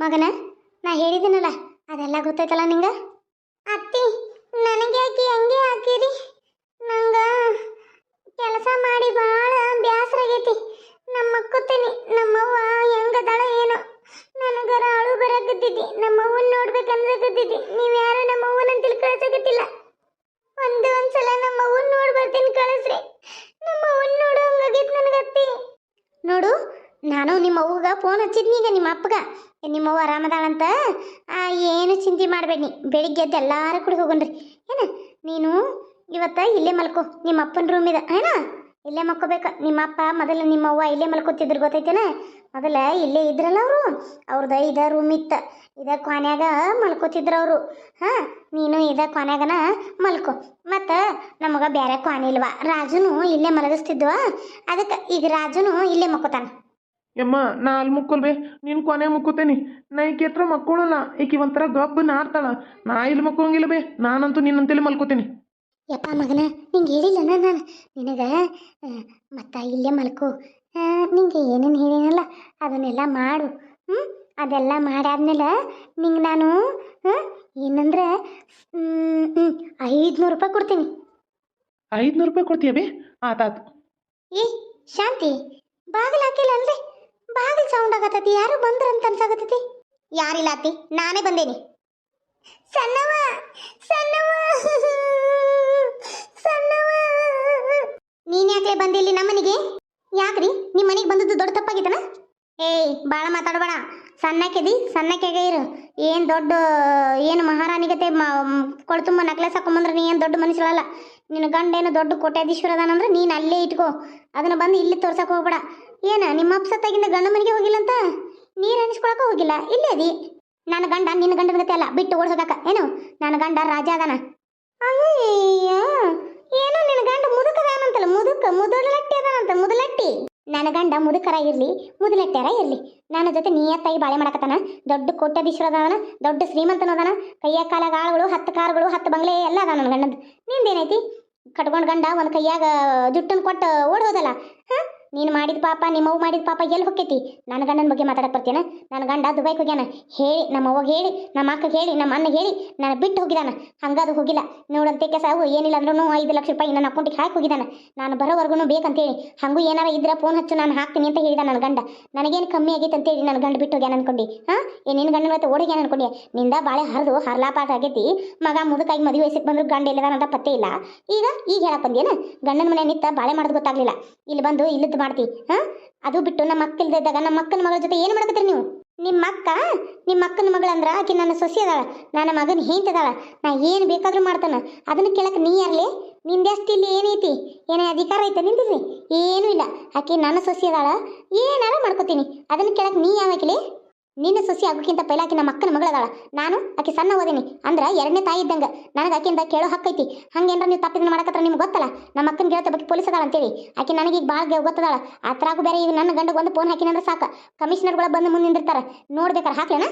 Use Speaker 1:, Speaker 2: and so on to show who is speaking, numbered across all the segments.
Speaker 1: ಮಗನ ನಾ ಹೇಳಿದ್ದೀನಲ್ಲ ಅದೆಲ್ಲ ಗೊತ್ತೈತಲ್ಲ ನಿಂಗ? ಅತ್ತಿ ನನಗೆ ಯಾಕೆ ಹೆಂಗೆ ಹಾಕಿರಿ ನಂಗ ಕೆಲಸ ಮಾಡಿ ಭಾಳ ಬ್ಯಾಸರ ಆಗೈತಿ ನಮ್ಮ ಅಕ್ಕತೀನಿ ನಮ್ಮವ್ವ ಹೆಂಗದಾಳ ಏನು. ನನಗರ ಅಳು ಬರಕತ್ತಿದ್ದಿ ನಮ್ಮವ್ವನ್ ನೋಡ್ಬೇಕು ಗದ್ದಿದ್ದಿ ನೀವು ಯಾರು ನಮ್ಮವ್ವನ ಕಳ್ಸಕತ್ತಿಲ್ಲ. ಒಂದೇ ಒಂದ್ಸಲ ನಮ್ಮವ್ವನ್ ನೋಡಿ ಬರ್ತೀನಿ ಕಳಿಸ್ರಿ. ನಮ್ಮವ್ವನ್ ನೋಡು ಹಂಗಾಗೈತಿ ನನಗತ್ತಿ. ನೋಡು ನಾನು ನಿಮ್ಮ ಅವ್ವಗ ಫೋನ್ ಹಚ್ಚಿದ್ನೀಗ ಈಗ ನಿಮ್ಮ ಅಪ್ಪಗ. ನಿಮ್ಮವ್ವ ಆರಾಮದಾಳಂತ ಏನು ಚಿಂತೆ ಮಾಡಬೇಡಿ. ಬೆಳಿಗ್ಗೆ ಎದ್ದು ಎಲ್ಲಾರು ಕೂಡ ಹೋಗೋಣ್ರಿ. ಏನ? ನೀನು ಇವತ್ತ ಇಲ್ಲೇ ಮಲ್ಕೋ. ನಿಮ್ಮ ಅಪ್ಪನ ರೂಮ್ ಇದೆ. ಏನ? ಇಲ್ಲೇ ಮಲ್ಕೋಬೇಕು. ನಿಮ್ಮ ಅಪ್ಪ ಮೊದಲು ನಿಮ್ಮ ಅವ್ವ ಇಲ್ಲೇ ಮಲ್ಕೋತಿದ್ರು, ಗೊತ್ತೈತೇನ? ಮೊದಲ ಇಲ್ಲೇ ಇದ್ರಲ್ಲ ಅವರು. ಅವ್ರದ್ದು ಇದ ರೂಮ್ ಇತ್ತ. ಇದ ಕೊನೆಯಾಗ ಮಲ್ಕೋತಿದ್ರು ಅವರು. ಹಾಂ, ನೀನು ಇದ ಕೊನೆಯಾಗನ ಮಲ್ಕೋ. ಮತ್ತು ನಮಗ ಬೇರೆ ಕೊನೆ ಇಲ್ವಾ? ರಾಜುನು ಇಲ್ಲೇ ಮಲಗಿಸ್ತಿದ್ವ? ಅದಕ್ಕೆ ಈಗ ರಾಜುನು ಇಲ್ಲೇ ಮಕ್ಕೋತಾನ
Speaker 2: ಯಮ್ಮ ನಾ ಅಲ್ಲಿ ಮುಕ್ಕಲ್ವೇ ನೀನು ಕೊನೆ ಮುಕ್ಕೋತೇನಿ. ನಾ ಈಕೆ ಹತ್ರ ಮಕ್ಕೊಳಲ್ಲ ಈಕೆ ಒಂಥರ ಗಬ್ಬ ನಾರ್ತಾಳ ನಾ ಇಲ್ಲಿ ಮಕ್ಕೋಂಗಿಲ್ಲ ಬೇ ನಾನಂತೂ ನಿನ್ನಂತೇಳಿ ಮಲ್ಕೋತೀನಿ.
Speaker 1: ಯಪ್ಪ ಮಗನ ನಿಂಗೆ ಹೇಳಿಲ್ಲ ನಾನು? ನಿನಗೆ ಮತ್ತ ಇಲ್ಲೇ ಮಲ್ಕು. ನಿಂಗೆ ಏನೇನು ಹೇಳಿನಲ್ಲ ಅದನ್ನೆಲ್ಲ ಮಾಡು. ಹ್ಞೂ ಅದೆಲ್ಲ ಮಾಡಾದ್ಮೇಲೆ ನಿಂಗೆ ನಾನು ಏನಂದ್ರೆ ಐದುನೂರು ರೂಪಾಯಿ ಕೊಡ್ತೀನಿ.
Speaker 2: ಐದುನೂರು ರೂಪಾಯಿ ಕೊಡ್ತೀಯ ಬೇ? ಆತಾತು
Speaker 1: ಏ ಶಾಂತಿ ಬಾಗಿಲು ಹಾಕಿಲ್ಲ ಅಲ್ರಿ? ಬಾಗಿಲು ಸೌಂಡ್ ಆಗತತಿ ಯಾರು ಬಂದ್ರಂತ ಅನ್ಸಾಗತತಿ ಯಾರಿಲ್ಲ ಅತ್ತಿ, ನಾನೇ ಬಂದೇನಿ. ಸಣ್ಣವ ಸಣ್ಣವ ಸಣ್ಣವ ನೀನ್ ಯಾಕೆ ಬಂದಿಲ್ಲಿ ನಮ್ಮನಿಗೆ? ಯಾಕ್ರಿ? ನಿಮ್ಮ ಮನೆಗೆ ಬಂದದ್ದು ದೊಡ್ಡ ತಪ್ಪಾಗಿತ್ತನ? ಏಯ್, ಬಾಳ ಮಾತಾಡಬೇಡ. ಸಣ್ಣಕ್ಕೆದಿ ಸಣ್ಣಕ್ಕೆಗೆ ಇರು. ಏನು ದೊಡ್ಡ, ಏನು ಮಹಾರಾಣಿಗತೆ, ಮ ಕೊಳ್ತುಂಬ ನಕ್ಲೆಸ್ ಹಾಕೊಂಬಂದ್ರೆ ನೀ ಏನು ದೊಡ್ಡ ಮನುಷ್ಯರಲ್ಲ ನಿನ್ನ ಗಂಡ ಏನು ದೊಡ್ಡ ಕೋಟ್ಯಾಧೀಶ್ವರ ಅದಾನಂದ್ರೆ ನೀನು ಅಲ್ಲೇ ಇಟ್ಕೋ. ಅದನ್ನ ಬಂದು ಇಲ್ಲಿ ತೋರ್ಸಕ್ಕೆ ಹೋಗ್ಬೇಡ. ಏನ, ನಿಮ್ಮ ಅಪ್ಸತ್ತಾಗಿಂದ ಗಂಡ ಮನೆಗೆ ಹೋಗಿಲ್ಲ ಅಂತ ನೀರು ಅನಿಸ್ಕೊಳಕ ಹೋಗಿಲ್ಲ. ಇಲ್ಲೇ ಅದಿ. ನನ್ನ ಗಂಡ ನಿನ್ನ ಗಂಡನ ಗತೆ ಅಲ್ಲ, ಬಿಟ್ಟು ಓಡಿಸೋದಕ್ಕ ಏನು? ನನ್ನ ಗಂಡ ರಾಜ ಅದಾನ. ಅಯ್ಯ ಏನೋ ನಿನ್ನ ಗಂಡ ಮುದುಕದಾನಂತಲ್ಲ ಮುದುಕ, ಮುದಲಟ್ಟಿ ಅದಾನಂತ, ಮುದಲಟ್ಟಿ. ನನ್ನ ಗಂಡ ಮುದುಕರ ಇರ್ಲಿ, ಮುದಲಟ್ಟ್ಯಾರ ಇರ್ಲಿ. ನನ್ನ ಜೊತೆ ನಿಯತ್ತಾಗಿ ಬಾಳೆ ಮಾಡಕತ್ತಾನ. ದೊಡ್ಡ ಕೋಟ್ಯಾಧೀಶ್ವರ ಅದಾನ ದೊಡ್ಡ ಶ್ರೀಮಂತನ ಅದಾನ. ಕೈಯ ಕಾಲಾಗ ಆಳುಗಳು ಹತ್ತು ಕಾರುಗಳು, ಹತ್ತು ಬಂಗ್ಲೆ ಎಲ್ಲ ಅದಾನ ನನ್ನ ನಿಂದ ನಿಂದೇನೈತಿ? ಕಟ್ಕೊಂಡು ಗಂಡ ಒಂದು ಕೈಯಾಗ ಜುಟ್ಟನ್ ಕೊಟ್ಟು ಓಡ್ ಹೋದಲ್ಲ ಹಾ? ನೀನು ಮಾಡಿದ ಪಾಪ ನಿಮ್ಮವ್ವ ಮಾಡಿದ ಪಾಪ ಎಲ್ಲಿ ಹೊಕ್ಕೈತಿ? ನನ್ನ ಗಂಡನ ಬಗ್ಗೆ ಮಾತಾಡಕ್ಕೆ ಬರ್ತೀನ ನನ್ನ ಗಂಡ ದುಬೈಗೆ ಹೋಗ್ಯಾನ. ಹೇಳಿ, ನಮ್ಮ ಅವ್ವಗೆ ಹೇಳಿ, ನಮ್ಮ ಅಕ್ಕ ಹೇಳಿ, ನಮ್ಮ ಅಣ್ಣ ಹೇಳಿ ನಾನು ಬಿಟ್ಟು ಹೋಗಿದಾನ. ಹಂಗಾದ್ರೂ ಹೋಗಿಲ್ಲ. ನೋಡಂತೆ ಕೆಸ ಅವು, ಏನಿಲ್ಲ ಅಂದ್ರೂ ಐದು ಲಕ್ಷ ರೂಪಾಯಿ ನನ್ನ ಅಕೌಂಟಿಗೆ ಹಾಕಿ ಹೋಗಿದ್ದಾನೆ ನಾನು ಬರೋವರೆಗೂ ಬೇಕಂತೇಳಿ, ಹಂಗೂ ಏನಾರ ಇದ್ರೆ ಫೋನ್ ಹಚ್ಚು, ನಾನು ಹಾಕ್ತೀನಿ ಅಂತ ಹೇಳಿದ ನನ್ನ ಗಂಡ. ನನಗೇನು ಕಮ್ಮಿ ಆಗೈತೆ ಅಂತೇಳಿ ನನ್ನ ಗಂಡ ಬಿಟ್ಟು ಹೋಗ್ಯಾನ ಅನ್ಕೊಂಡಿ. ಹಾ? ಏನೇನು ಗಂಡನ ಮತ್ತೆ ಓಡೋಗ್ಯಾನ ಅನ್ಕೊಂಡಿ. ನಿಂದ ಬಾಳೆ ಹರಿದು ಹರ್ಲಾಪಾಟ ಆಗೈತಿ. ಮಗ ಮುದುಕಾಗಿ ಮದುವೆ ವಯಸ್ಸಿಗೆ ಬಂದ್ರು ಗಂಡ ಎಲ್ಲದಾನಂತ ಪತ್ತೆ ಇಲ್ಲ. ಈಗ ಈಗ ಹೇಳಕ್ ಬಂದೇನ ಗಂಡನ ಮನೆ ನಿಂತ ಬಾಳೆ ಮಾಡೋದು ಗೊತ್ತಾಗ್ಲಿಲ್ಲ. ಇಲ್ಲಿ ಬಂದು ಇಲ್ಲದ್ದು ಮಾಡ್ತಿ ಅದು ಬಿಟ್ಟು ನಮ್ಮ ಅಕ್ಕ ಇಲ್ದಿದ್ದಾಗ ನಮ್ಮ ಅಕ್ಕನ ಮಗಳ ಜೊತೆ ಏನು ಮಾಡಕತ್ತೀರಿ ನೀವು? ನಿಮ್ಮ ಅಕ್ಕ, ನಿಮ್ಮ ಅಕ್ಕನ ಮಗಳಂದ್ರ ಆಕೆ ನನ್ನ ಸೊಸಿ ಅದಾಳ, ನನ್ನ ಮಗನ ಹೆಂಡ್ತಿದಾಳ ನಾ ಏನು ಬೇಕಾದರೂ ಮಾಡ್ತಾನ. ಅದನ್ನ ಕೇಳಕ್ ನೀ ಯಾರ್ಲಿ? ನಿಂದೆಷ್ಟು ಇಲ್ಲಿ ಏನೈತಿ? ಏನೇ ಅಧಿಕಾರ ಐತೆ ನಿಂದಿರ್ಲಿ? ಏನೂ ಇಲ್ಲ. ಆಕೆ ನನ್ನ ಸೊಸಿ ಅದಾಳ, ಏನಾರ ಮಾಡ್ಕೋತೀನಿ. ಅದನ್ನ ಕೇಳಕ್ ನೀ ಯಾವಾಕಿಲಿ ನಿನ್ನ ಸೊಸಿ ಆಗೋಕ್ಕಿಂತ ಪೈಲ ಆಕಿ ನಮ್ಮ ಅಕ್ಕನ ಮಗಳದಾಳ. ನಾನು ಆಕೆ ಸಣ್ಣ ಓದಿನಿ. ಅಂದ್ರೆ ಎರಡನೇ ತಾಯಿ ಇದ್ದಂಗ. ನನಗೆ ಆಕಿಂದ ಕೇಳೋ ಹಕ್ಕೈತಿ ಹಂಗೇನ್ರ ನೀವು ತಪ್ಪಿದ ಮಾಡಕತ್ರ ನಿಮ್ಗೆ ಗೊತ್ತಲ್ಲ? ನಮ್ಮ ಅಕ್ಕನ ಗೆಳತ ಬಗ್ಗೆ ಪೊಲೀಸ್ ಅದಾಳ ಅಂತೇಳಿ. ಆಕೆ ನನಗೆ ಈಗ ಭಾಳ ಗೊತ್ತದಾಳ. ಅತ್ರಾಗೂ ಬೇರೆ ಈಗ ನನ್ನ ಗಂಡಗೆ ಒಂದು ಫೋನ್ ಹಾಕಿನಂದ್ರೆ ಸಾಕು. ಕಮಿಷನರ್ಗಳ ಬಂದು ಮುಂದೆ ನಿಂದಿರ್ತಾರೆ. ನೋಡ್ಬೇಕಾರೆ ಹಾಕ್ಲೇನ?